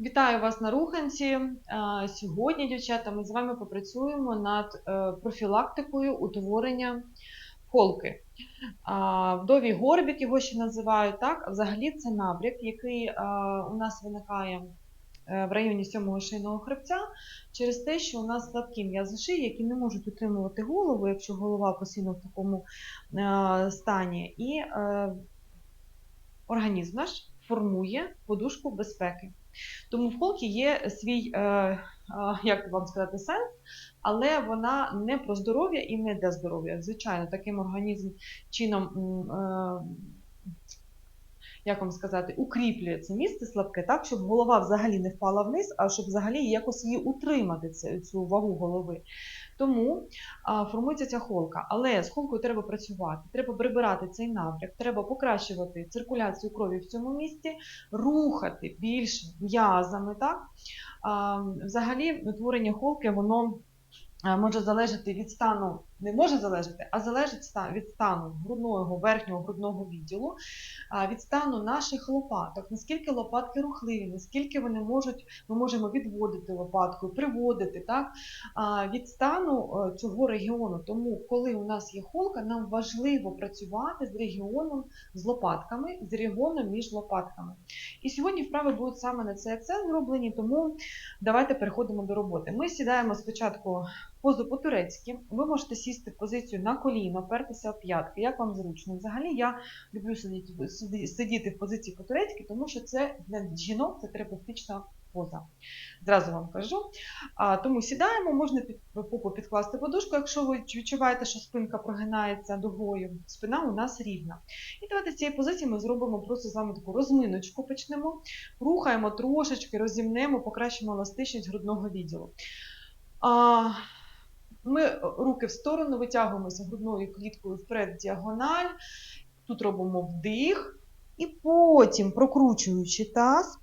Вітаю вас на руханці. Е, Сьогодні, дівчата, ми з вами попрацюємо над е, профілактикою утворення холки. Вдовій горбік його ще називають так. Взагалі це набряк, який е, у нас виникає в районі сьомого шийного хребця через те, що у нас слабкі м'язи шиї, які не можуть утримувати голову, якщо голова постійно в такому стані. І організм наш формує подушку безпеки. Тому в холки є свій, е, е, як вам сказати, сенс, але вона не про здоров'я і не для здоров'я. Звичайно, таким організм чином, е, як вам сказати, укріплює це місце слабке, так, щоб голова взагалі не впала вниз, а щоб взагалі якось її утримати, цю вагу голови. Тому формується ця холка. Але з холкою треба працювати, треба прибирати цей напряк, треба покращувати циркуляцію крові в цьому місці, рухати більш м'язами. Так? Взагалі, утворення холки, воно може залежати від стану, не може залежати, а залежить від стану грудного, верхнього грудного відділу, від стану наших лопаток, наскільки лопатки рухливі, наскільки вони можуть, ми можемо відводити лопатку, приводити, так? від стану е, цього регіону. Тому, коли у нас є холка, нам важливо працювати з регіоном, з лопатками, з регіоном між лопатками. І сьогодні вправи будуть саме на цей акцент зроблені, тому давайте переходимо до роботи. Ми сідаємо спочатку позу по-турецьки. Ви можете сісти в позицію на коліно, опертися в п'ятки, як вам зручно. Взагалі я люблю сидіти, сидіти в позиції по-турецьки, тому що це для жінок це терапевтична поза. Зразу вам кажу. А, тому сідаємо, можна під попу підкласти подушку, якщо ви відчуваєте, що спинка прогинається дугою. Спина у нас рівна. І давайте з цієї позиції ми зробимо просто з вами таку розминочку. Почнемо, рухаємо трошечки, розімнемо, покращимо еластичність грудного відділу. А, ми руки в сторону витягуємося грудною кліткою вперед діагональ. Тут робимо вдих. І потім, прокручуючи таз,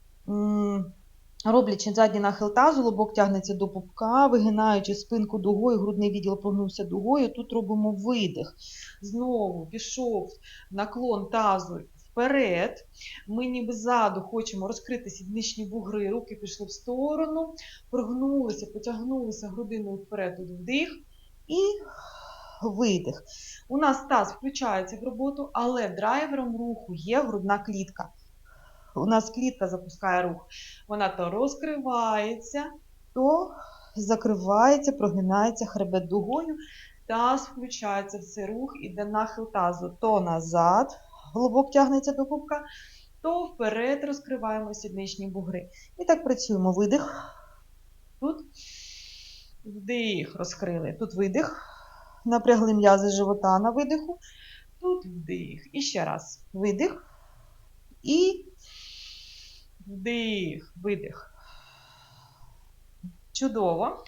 роблячи задній нахил тазу, лобок тягнеться до пупка, вигинаючи спинку дугою, грудний відділ прогнувся дугою. Тут робимо видих. Знову пішов наклон тазу вперед. Ми ніби ззаду хочемо розкрити сідничні бугри, руки пішли в сторону, прогнулися, потягнулися грудиною вперед, вдих і видих. У нас таз включається в роботу, але драйвером руху є грудна клітка. У нас клітка запускає рух. Вона то розкривається, то закривається, прогинається хребет дугою. Таз включається в цей рух, іде нахил тазу то назад, глибок тягнеться до пупка, то вперед розкриваємо сідничні бугри. І так працюємо. Видих. Тут вдих, розкрили. Тут видих. Напрягли м'язи живота на видиху. Тут вдих. І ще раз. Видих. І вдих, видих. Чудово.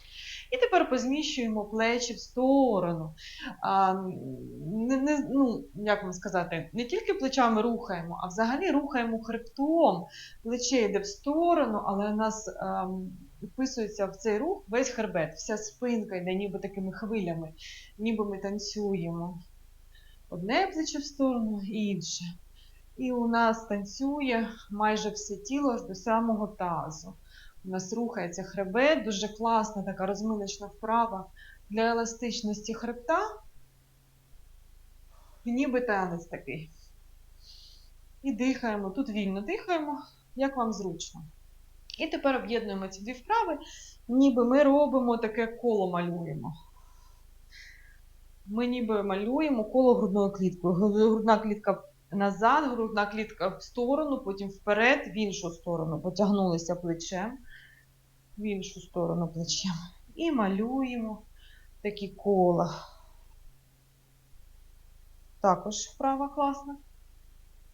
І тепер позміщуємо плечі в сторону. А, не, не, ну, як вам сказати, не тільки плечами рухаємо, а взагалі рухаємо хребтом. Плече йде в сторону, але у нас ем, вписується в цей рух весь хребет, вся спинка йде ніби такими хвилями, ніби ми танцюємо. Одне плече в сторону, інше. І у нас танцює майже все тіло до самого тазу. У нас рухається хребет, дуже класна така розминочна вправа для еластичності хребта. Ніби танець такий. І дихаємо. Тут вільно дихаємо, як вам зручно. І тепер об'єднуємо ці дві вправи, ніби ми робимо таке коло малюємо. Ми ніби малюємо коло грудною кліткою. Грудна клітка назад, грудна клітка в сторону, потім вперед, в іншу сторону. Потягнулися плечем, в іншу сторону плечем. І малюємо такі кола. Також вправа класна.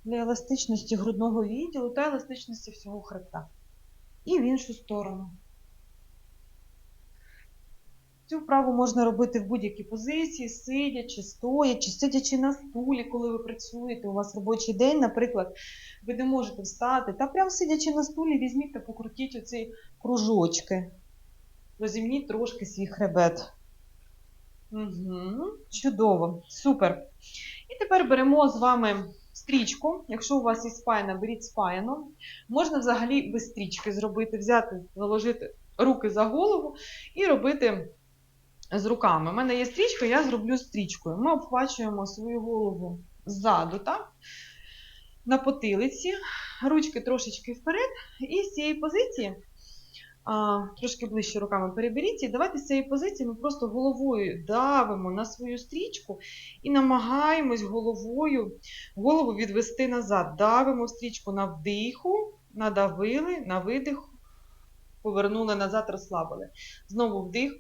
Для еластичності грудного відділу та еластичності всього хребта. І в іншу сторону. Цю вправу можна робити в будь-якій позиції, сидячи, стоячи, сидячи на стулі, коли ви працюєте, у вас робочий день, наприклад, ви не можете встати. Та прям сидячи на стулі, візьміть та покрутіть оці кружочки. Розімніть трошки свій хребет. Угу, чудово, супер. І тепер беремо з вами стрічку. Якщо у вас є спайна, беріть спаяну. Можна взагалі без стрічки зробити, взяти, заложити руки за голову і робити з руками. У мене є стрічка, я зроблю стрічкою. Ми обхвачуємо свою голову ззаду, так? На потилиці, ручки трошечки вперед, і з цієї позиції, а, трошки ближче руками переберіть, і давайте з цієї позиції ми просто головою давимо на свою стрічку і намагаємось головою голову відвести назад. Давимо стрічку на вдиху, надавили, на видих, повернули назад, розслабили. Знову вдих.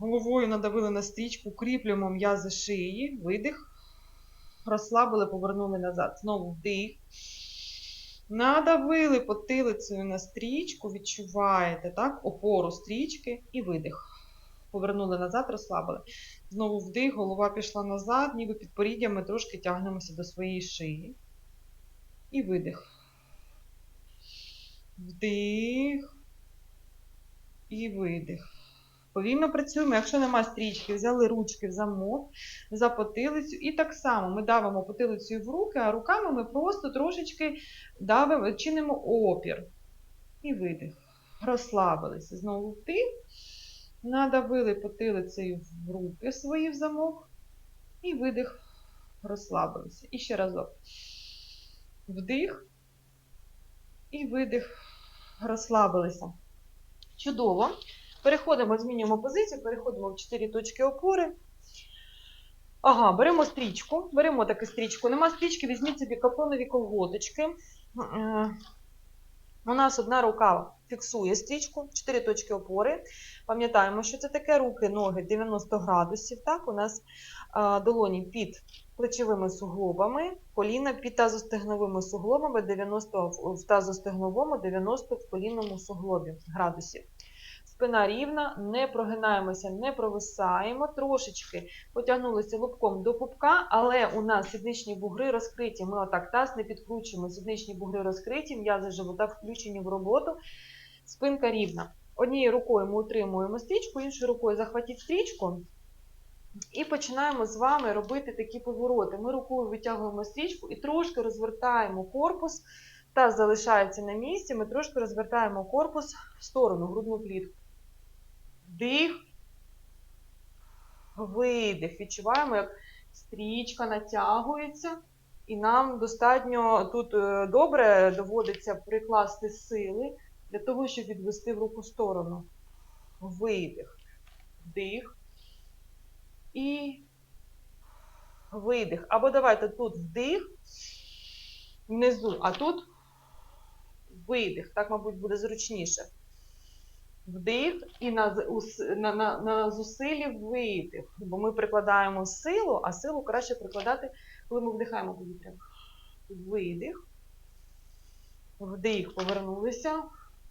Головою надавили на стрічку, кріплюємо м'язи шиї, видих. Розслабили, повернули назад. Знову вдих. Надавили потилицею на стрічку, відчуваєте так? опору стрічки і видих. Повернули назад, розслабили. Знову вдих, голова пішла назад, ніби підпоріддям ми трошки тягнемося до своєї шиї. І видих. Вдих. І видих. Повільно працюємо. Якщо нема стрічки, взяли ручки в замок, за потилицю. І так само ми давимо потилицею в руки, а руками ми просто трошечки давимо, чинимо опір. І видих. Розслабилися. Знову вдих. Надавили потилицею в руки свої в замок. І видих. Розслабилися. І ще разок. Вдих. І видих. Розслабилися. Чудово. Переходимо, змінюємо позицію, переходимо в 4 точки опори. Ага, беремо стрічку, беремо таку стрічку. Нема стрічки, візьміть собі капронові колготочки. У нас одна рука фіксує стрічку, 4 точки опори. Пам'ятаємо, що це таке руки, ноги 90 градусів. Так? У нас долоні під плечовими суглобами, коліна під тазостегновими суглобами, 90 в- в тазостегновому, 90 в колінному суглобі градусів. Спина рівна, не прогинаємося, не провисаємо, трошечки потягнулися лобком до пупка, але у нас сідничні бугри розкриті. Ми отак таз не підкручуємо, сідничні бугри розкриті, м'язи живота включені в роботу, спинка рівна. Однією рукою ми утримуємо стрічку, іншою рукою захватіть стрічку. І починаємо з вами робити такі повороти. Ми рукою витягуємо стрічку і трошки розвертаємо корпус. Таз залишається на місці, ми трошки розвертаємо корпус в сторону, грудну клітку. Вдих, видих. Відчуваємо, як стрічка натягується, і нам достатньо тут е, добре доводиться прикласти сили для того, щоб відвести в руку сторону. Видих, вдих і видих. Або давайте тут вдих внизу, а тут видих. Так, мабуть, буде зручніше. Вдих і на, на, на, на зусиллі видих. Бо ми прикладаємо силу, а силу краще прикладати, коли ми вдихаємо повітря. Видих. Вдих, повернулися.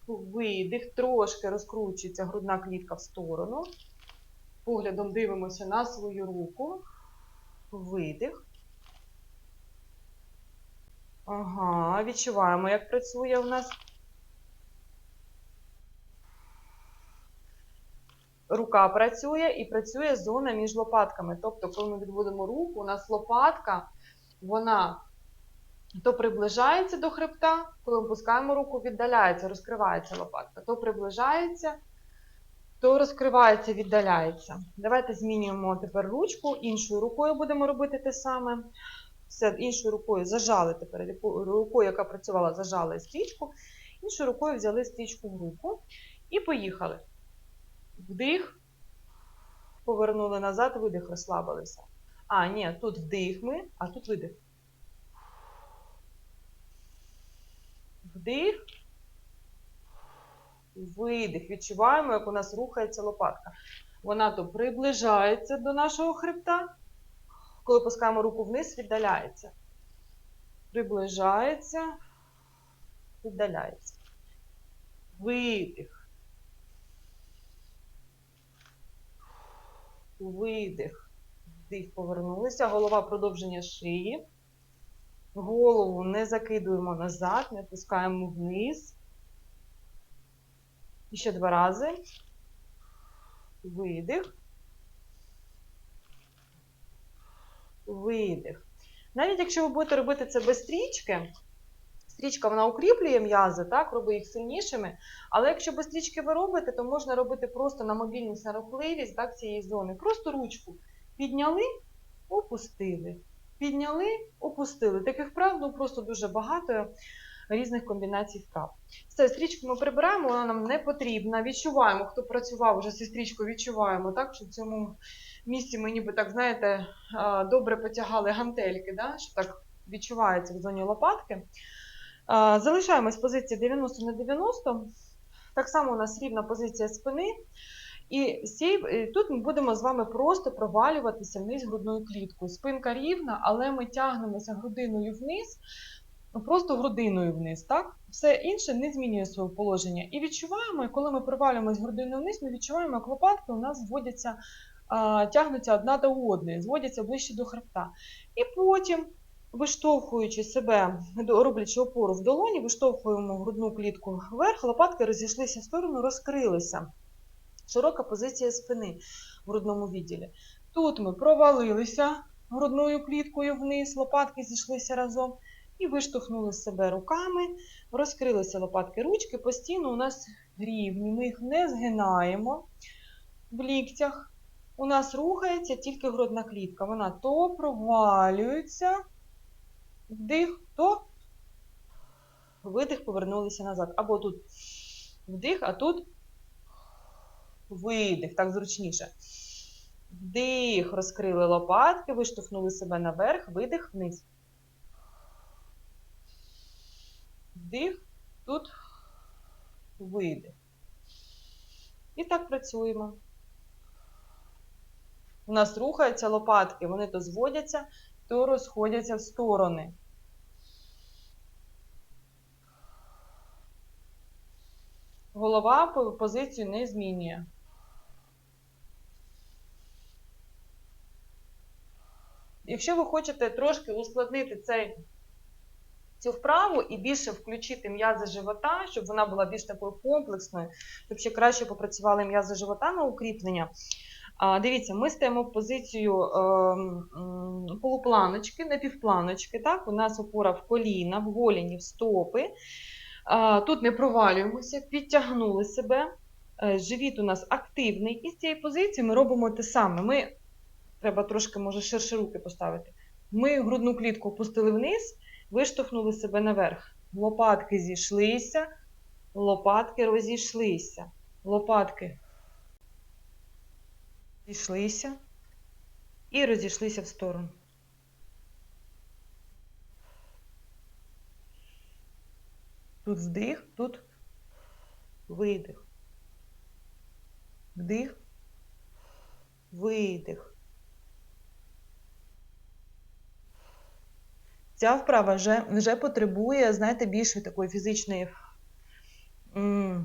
Видих, трошки розкручується грудна клітка в сторону. Поглядом дивимося на свою руку. Видих. Ага, відчуваємо, як працює у нас. Рука працює і працює зона між лопатками. Тобто, коли ми відводимо руку, у нас лопатка, вона то приближається до хребта, коли ми пускаємо руку, віддаляється, розкривається лопатка, то приближається, то розкривається, віддаляється. Давайте змінюємо тепер ручку, іншою рукою будемо робити те саме. Все, іншою рукою зажали тепер рукою, яка працювала, зажали стрічку, іншою рукою взяли стрічку в руку і поїхали. Вдих, повернули назад, видих, розслабилися. А, ні, тут вдих ми, а тут видих. Вдих, видих. Відчуваємо, як у нас рухається лопатка. Вона то приближається до нашого хребта, коли пускаємо руку вниз, віддаляється. Приближається, віддаляється. Видих. Видих. Вдих, повернулися. Голова продовження шиї. Голову не закидуємо назад, не пускаємо вниз. І ще два рази. Видих. Видих. Навіть якщо ви будете робити це без стрічки, стрічка вона укріплює м'язи, так, робить їх сильнішими. Але якщо без стрічки ви робите, то можна робити просто на мобільність, нарохливість так, цієї зони. Просто ручку підняли, опустили. Підняли, опустили. Таких вправ ну, просто дуже багато різних комбінацій вправ. Все, стрічку ми прибираємо, вона нам не потрібна. Відчуваємо, хто працював вже зі стрічкою, відчуваємо, так, що в цьому місці ми ніби так, знаєте, добре потягали гантельки, да, що так відчувається в зоні лопатки. Залишаємось позиції 90 на 90. Так само у нас рівна позиція спини. І тут ми будемо з вами просто провалюватися вниз грудною кліткою. Спинка рівна, але ми тягнемося грудиною вниз, просто грудиною вниз. Так? Все інше не змінює своє положення. І відчуваємо, коли ми провалюємось грудиною вниз, ми відчуваємо, як лопатки у нас зводяться, тягнуться одна до одної, зводяться ближче до хребта. І потім, виштовхуючи себе, роблячи опору в долоні, виштовхуємо грудну клітку вверх, лопатки розійшлися в сторону, розкрилися. Широка позиція спини в грудному відділі. Тут ми провалилися грудною кліткою вниз, лопатки зійшлися разом і виштовхнули себе руками, розкрилися лопатки ручки, постійно у нас рівні, ми їх не згинаємо в ліктях. У нас рухається тільки грудна клітка. Вона то провалюється, вдих, то видих, повернулися назад. Або тут вдих, а тут видих, так зручніше. Вдих, розкрили лопатки, виштовхнули себе наверх, видих вниз. Вдих, тут видих. І так працюємо. У нас рухаються лопатки, вони то зводяться, то розходяться в сторони. Голова позицію не змінює. Якщо ви хочете трошки ускладнити цей, цю вправу і більше включити м'язи живота, щоб вона була більш такою комплексною, щоб ще краще попрацювали м'язи живота на укріплення. А, дивіться, ми стаємо в позицію е, полупланочки, напівпланочки. Так? У нас опора в коліна, в голіні, в стопи. Тут не провалюємося, підтягнули себе. Е, Живіт у нас активний. І з цієї позиції ми робимо те саме. Ми, треба трошки, може, ширше руки поставити. Ми грудну клітку опустили вниз, виштовхнули себе наверх. Лопатки зійшлися, лопатки розійшлися. Лопатки зійшлися і розійшлися в сторону. Тут вдих, тут видих. Вдих, видих. Ця вправа вже, вже потребує, знаєте, більшої такої фізичної, е,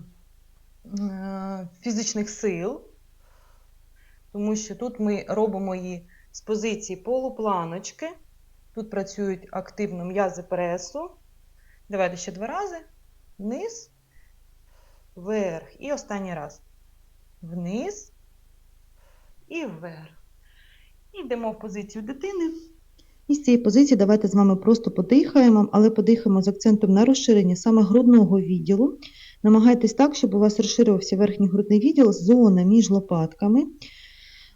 фізичних сил, тому що тут ми робимо її з позиції полупланочки. Тут працюють активно м'язи пресу. Давайте ще два рази. Вниз, вверх. І останній раз. Вниз і вверх. І йдемо в позицію дитини. І з цієї позиції давайте з вами просто подихаємо, але подихаємо з акцентом на розширення саме грудного відділу. Намагайтесь так, щоб у вас розширювався верхній грудний відділ, зона між лопатками,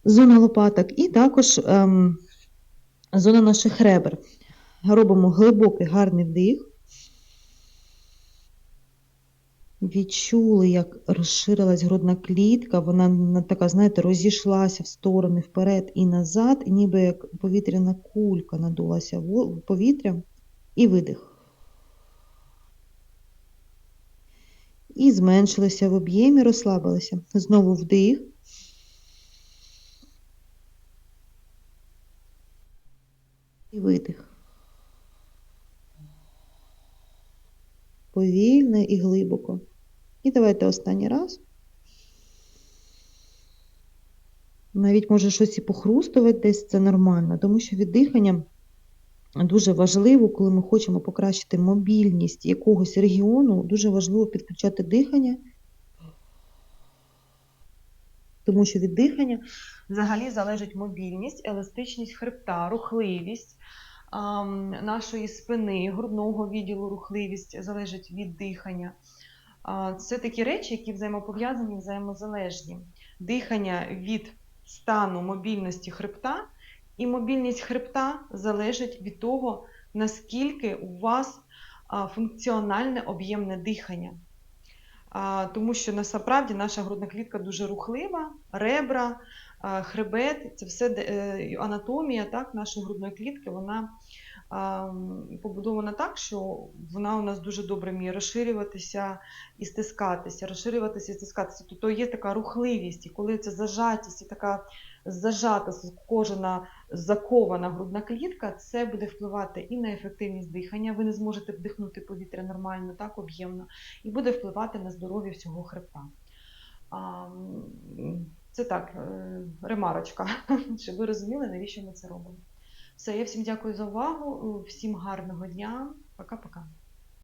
зона лопаток і також ем, зона наших ребер. Робимо глибокий гарний вдих. Відчули, як розширилась грудна клітка, вона така, знаєте, розійшлася в сторони вперед і назад, і ніби як повітряна кулька надулася повітря і видих. І зменшилися в об'ємі, розслабилися. Знову вдих. І видих. Повільно і глибоко. І давайте останній раз. Навіть може щось і похрустувати десь, це нормально, тому що від дихання дуже важливо, коли ми хочемо покращити мобільність якогось регіону, дуже важливо підключати дихання, тому що від дихання Взагалі залежить мобільність, еластичність хребта, рухливість. нашої спини, грудного відділу, рухливість залежить від дихання. Це такі речі, які взаємопов'язані, взаємозалежні. Дихання від стану мобільності хребта, і мобільність хребта залежить від того, наскільки у вас функціональне об'ємне дихання. Тому що насправді наша грудна клітка дуже рухлива, ребра, хребет це все е, анатомія так, нашої грудної клітки, вона побудована так, що вона у нас дуже добре вміє розширюватися і стискатися, розширюватися і стискатися. Тобто є така рухливість, і коли це зажатість і така зажата, скожена, закована грудна клітка, це буде впливати і на ефективність дихання. Ви не зможете вдихнути повітря нормально, так об'ємно, і буде впливати на здоров'я всього хребта. Це так, е, ремарочка, щоб ви розуміли, навіщо ми це робимо. Все, я всім дякую за увагу, всім гарного дня. Пока-пока.